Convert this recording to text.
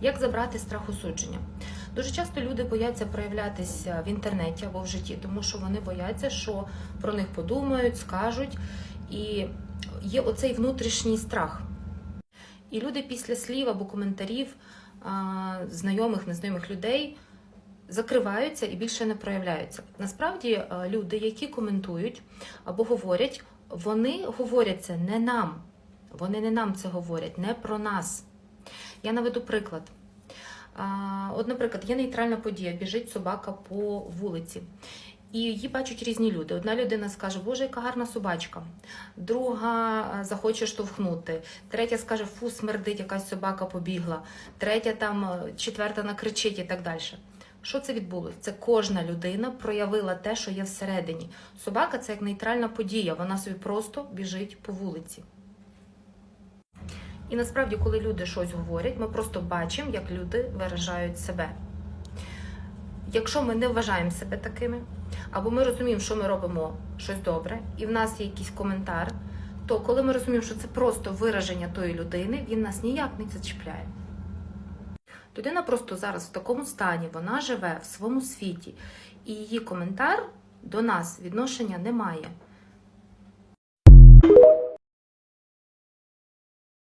Як забрати страх осудження? Дуже часто люди бояться проявлятися в інтернеті або в житті, тому що вони бояться, що про них подумають, скажуть, і є оцей внутрішній страх. І люди після слів або коментарів знайомих, незнайомих людей закриваються і більше не проявляються. Насправді, люди, які коментують або говорять, вони говорять це не нам. Вони не нам це говорять, не про нас. Я наведу приклад. От, наприклад, є нейтральна подія, біжить собака по вулиці. І її бачать різні люди. Одна людина скаже, Боже, яка гарна собачка. Друга захоче штовхнути. Третя скаже, фу, смердить, якась собака побігла. Третя там, четверта накричить і так далі. Що це відбулося? Це кожна людина проявила те, що є всередині. Собака це як нейтральна подія, вона собі просто біжить по вулиці. І насправді, коли люди щось говорять, ми просто бачимо, як люди виражають себе. Якщо ми не вважаємо себе такими, або ми розуміємо, що ми робимо щось добре, і в нас є якийсь коментар, то коли ми розуміємо, що це просто вираження тої людини, він нас ніяк не зачіпляє. Людина просто зараз в такому стані, вона живе в своєму світі, і її коментар до нас відношення не має.